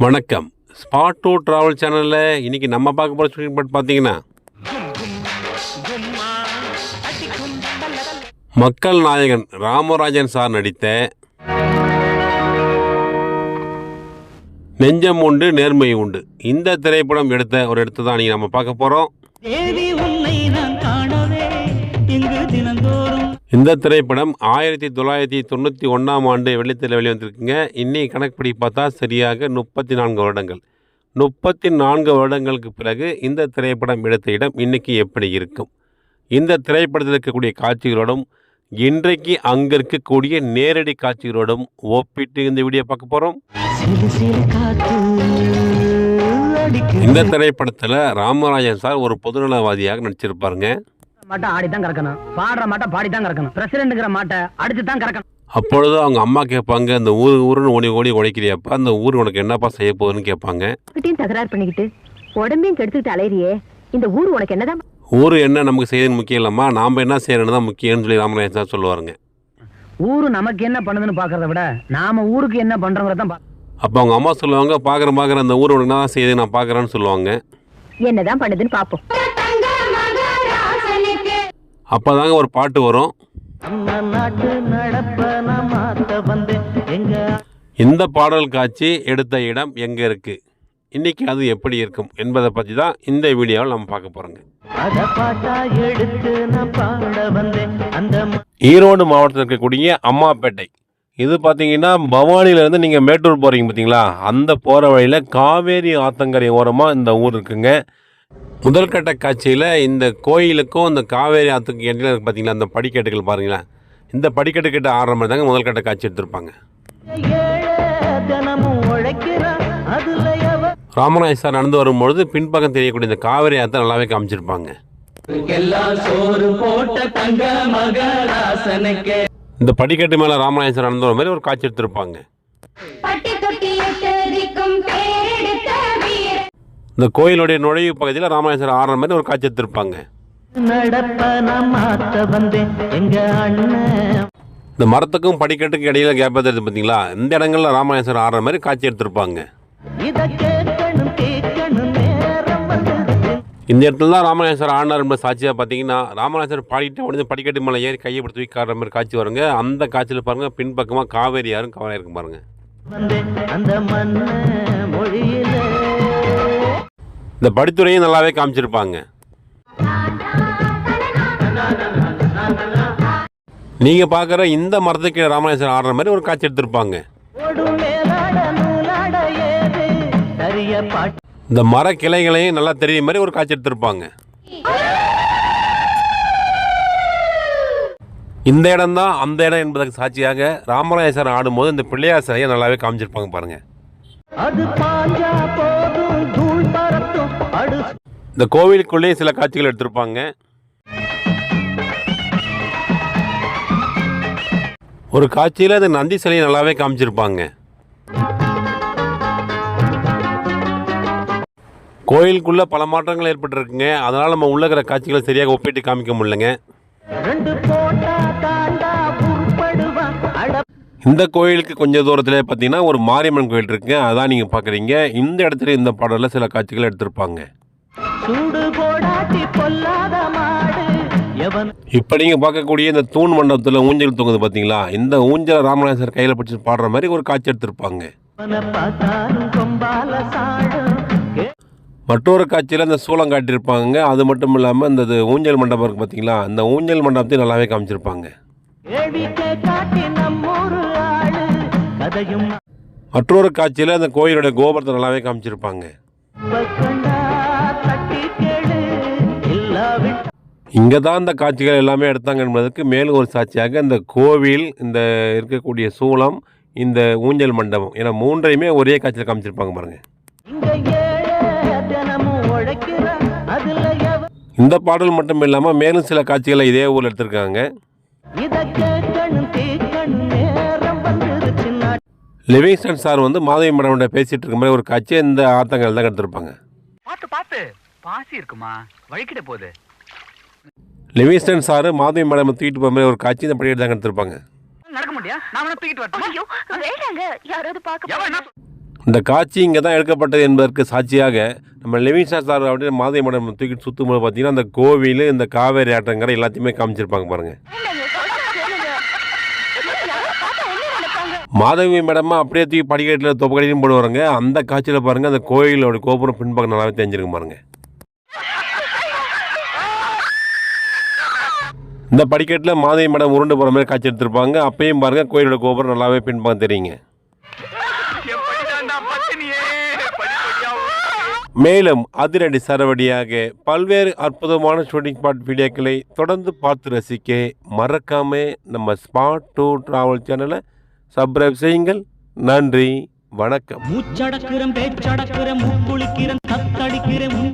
வணக்கம். Spot to travel சேனலில் இன்னைக்கு நம்ம பார்க்க போகிற ஷூட்டிங் பட் பார்த்தீங்கன்னா மக்கள் நாயகன் ராமராஜன் சார் நடித்த நெஞ்சம் உண்டு நேர்மை உண்டு. இந்த திரைப்படம் எடுத்த ஒரு இடத்தை தான் நீங்கள் நம்ம பார்க்க போகிறோம் இந்த திரைப்படம் ஆயிரத்தி தொள்ளாயிரத்தி தொண்ணூற்றி ஒன்றாம் ஆண்டு வெள்ளித்திரை வெளிவந்திருக்குங்க. இன்னைக்கு கணக்குப்படி பார்த்தா சரியாக முப்பத்தி நான்கு வருடங்கள். முப்பத்தி நான்கு வருடங்களுக்கு பிறகு இந்த திரைப்படம் எடுத்த இடம் இன்னைக்கு எப்படி இருக்கும்? இந்த திரைப்படத்தில் இருக்கக்கூடிய காட்சிகளோடும் இன்றைக்கு அங்கே இருக்கக்கூடிய நேரடி காட்சிகளோடும் ஒப்பிட்டு இந்த வீடியோ பார்க்க போகிறோம் இந்த திரைப்படத்தில் ராமராஜன் சார் ஒரு பொதுநலவாதியாக நடிச்சிருப்பாருங்க. மாட்டை ஆடி தான் கறக்கணும். பாடுற மாட்டை பாடி தான் கறக்கணும். பிரசிடண்ட்ங்கிற மாட்டை அடிச்சு தான் கறக்கணும். அப்பொழுது அவங்க அம்மா கேட்பாங்க அந்த ஊர் ஊருன்னு ஓடி ஓடி உடைக்கிறியாப்பா? அந்த ஊர் உனக்கு என்னப்பா செய்ய போகுதுன்னு கேட்பாங்க. கிட்டையும் தகராறு பண்ணிக்கிட்டு உடம்பையும் கெடுத்துக்கிட்டு அலையிறியே இந்த ஊர் உனக்கு என்னதான் ஊர் என்ன நமக்கு செய்யறது முக்கியம் இல்லைம்மா. நாம் என்ன செய்யறதுன்னு தான் முக்கியம்னு சொல்லி ராமராஜன் சார் சொல்லுவாருங்க. ஊரு நமக்கு என்ன பண்ணுதுன்னு பாக்குறத விட நாம ஊருக்கு என்ன பண்றோங்கிறத தான் அப்போ அவங்க அம்மா சொல்லுவாங்க பார்க்குற பார்க்குற அந்த ஊர் உனக்கு என்ன செய்யுது நான் பார்க்குறேன்னு சொல்லுவாங்க. என்னதான் பண்ணுதுன்னு பாப்போம். அப்போ தாங்க ஒரு பாட்டு வரும். இந்த பாடல் காட்சி எடுத்த இடம் எங்கே இருக்குது இன்றைக்கி அது எப்படி இருக்கும் என்பதை பற்றி தான் இந்த வீடியோவில் நம்ம பார்க்க போகிறோங்க ஈரோடு மாவட்டத்தில் இருக்கக்கூடிய அம்மாப்பேட்டை. இது பார்த்தீங்கன்னா பவானியிலேருந்து நீங்கள் மேட்டூர் போகிறீங்க பார்த்தீங்களா? அந்த போகிற வழியில் காவேரி ஆத்தங்கரை ஓரமாக இந்த ஊர் இருக்குங்க. முதல் கட்ட காட்சியில் இந்த கோயிலுக்கும் இந்த காவேரி ஆற்றுக்கும் இடையில பார்த்தீங்களா அந்த படிக்கட்டுகள் பாருங்களேன் இந்த படிக்கட்டு கிட்ட ஆடுற மாதிரி தாங்க முதல் கட்ட காட்சி எடுத்திருப்பாங்க. ராமராய் சார் நடந்து வரும்பொழுது பின்பக்கம் தெரியக்கூடிய இந்த காவேரி ஆற்றை நல்லாவே காமிச்சிருப்பாங்க. இந்த படிக்கட்டு மேலே ராமராஜ் சார் நடந்து வர மாதிரி ஒரு காட்சி எடுத்திருப்பாங்க. இந்த கோயிலுடைய நுழைவு பகுதியில் சார் ஆடுற மாதிரி ஒரு காட்சி எடுத்திருப்பாங்க. இந்த மரத்துக்கும் படிக்கட்டுக்கும் இடையில கேப் எடுத்து பார்த்தீங்களா இந்த இடங்கள்ல ராமாயணம் ஆடுற மாதிரி காட்சி எடுத்திருப்பாங்க. இந்த இடத்துல தான் ராமநாயசர் ஆடினார் என்பது சாட்சியாக பார்த்தீங்கன்னா ராமநாயசர் பாடிட்டு உடனே படிக்கட்டு மேலே ஏறி கையை பிடிச்சி தூக்கி மாதிரி காட்சி வருங்க. அந்த காட்சியில் பாருங்கள் பின்பக்கமாக காவேரி யாரும் கவலை இருக்கும் பாருங்க. இந்த படித்துறையும் நல்லாவே காமிச்சிருப்பாங்க. நீங்கள் பார்க்குற இந்த மரத்துக்கு ராமநாயசர் ஆடுற மாதிரி ஒரு காட்சி எடுத்திருப்பாங்க. இந்த மர கிளைகளையும் நல்லா தெரியும் மாதிரி ஒரு காட்சி எடுத்திருப்பாங்க. இந்த இடம் தான் அந்த இடம் என்பதற்கு சாட்சியாக ராமராயசர் ஆடும்போது இந்த பிள்ளையார் சிலையை நல்லாவே காமிச்சிருப்பாங்க பாருங்க. அது பாஞ்சா இந்த கோவிலுக்குள்ளேயே சில காட்சிகள் எடுத்திருப்பாங்க. ஒரு காட்சியில் இந்த நந்தி சிலையை நல்லாவே காமிச்சிருப்பாங்க. கோயிலுக்குள்ள பல மாற்றங்கள் ஏற்பட்டிருக்குங்க. அதனால நம்ம உள்ள இருக்கிற காட்சிகளை சரியாக ஒப்பிட்டு காமிக்க முடியலங்க. இந்த கோயிலுக்கு கொஞ்சம் தூரத்தில் பார்த்தீங்கன்னா ஒரு மாரியம்மன் கோயில் இருக்குங்க அதான் நீங்கள் பார்க்குறீங்க. இந்த இடத்துல இந்த பாடலில் சில காட்சிகள் எடுத்திருப்பாங்க. இப்போ நீங்கள் பார்க்கக்கூடிய இந்த தூண் மண்டபத்தில் ஊஞ்சல் தொங்குது பார்த்தீங்களா இந்த ஊஞ்சலை ராமநாதர் கையில் பிடிச்சி பாடுற மாதிரி ஒரு காட்சி எடுத்திருப்பாங்க. மற்றொரு காட்சியில் இந்த சூளம் காட்டியிருப்பாங்க. அது மட்டும் இல்லாமல் இந்த ஊஞ்சல் மண்டபம் இருக்குது பார்த்தீங்களா அந்த ஊஞ்சல் மண்டபத்தையும் நல்லாவே காமிச்சிருப்பாங்க. மற்றொரு காட்சியில் அந்த கோயிலோட கோபுரத்தை நல்லாவே காமிச்சிருப்பாங்க. இங்கே தான் இந்த காட்சிகள் எல்லாமே எடுத்தாங்க என்பதற்கு மேலும் ஒரு சாட்சியாக இந்த கோவில் இந்த இருக்கக்கூடிய சூளம் இந்த ஊஞ்சல் மண்டபம் என மூன்றையுமே ஒரே காட்சியில் காமிச்சிருப்பாங்க பாருங்க. இந்த பாடல் மட்டும் இல்லாமல் மேலும் சில காட்சிகளை இதே ஊரில் எடுத்திருக்காங்க. லிவிங்ஸ்டன் சார் வந்து மாதவி மேடம் பேசிட்டு இருக்க மாதிரி ஒரு காட்சியை இந்த ஆத்தங்கள் தான் எடுத்திருப்பாங்க. பாத்து பாத்து பாசி இருக்குமா? வழிக்கிட்ட போகுது. லிவிங்ஸ்டன் சார் மாதவி மேடம் தூக்கிட்டு போகிற மாதிரி ஒரு காட்சி இந்த படிக்கட்டு தான் எடுத்திருப்பாங்க நடக்க முடியா? நான் வேணா தூக்கிட்டு வரட்டுமா? இந்த காட்சி இங்கே தான் எடுக்கப்பட்டது என்பதற்கு சாட்சியாக நம்ம லிவிங்ஸ்டார் சார் அப்படியே மாதை மடம் தூக்கிட்டு சுற்றும்போது பார்த்தீங்கன்னா அந்த கோவில் இந்த காவேரி ஆற்றங்கரை எல்லாத்தையுமே காமிச்சிருப்பாங்க பாருங்கள் மாதவி மேடமா அப்படியே தூக்கி படிக்கட்டில் தொப்பக்கடியும் போடுவாருங்க. அந்த காட்சியில் பாருங்கள் அந்த கோயிலோட கோபுரம் பின்பக்கம் நல்லாவே தெரிஞ்சிருக்கு பாருங்க. இந்த படிக்கட்டில் மாதவி மேடம் உருண்டு போகிற மாதிரி காட்சி எடுத்திருப்பாங்க. அப்பயும் பாருங்கள் கோயிலோட கோபுரம் நல்லாவே பின்பக்கம் தெரியுங்க. மேலும் அதிரடி சரவடியாக பல்வேறு அற்புதமான ஷூட்டிங் ஸ்பாட் வீடியோக்களை தொடர்ந்து பார்த்து ரசிக்க மறக்காம நம்ம ஸ்பாட் டூ டிராவல் சேனலை சப்ஸ்கிரைப் செய்யுங்கள். நன்றி. வணக்கம். மூச்சடக்குறேன் தத்தடிக்கிறேன்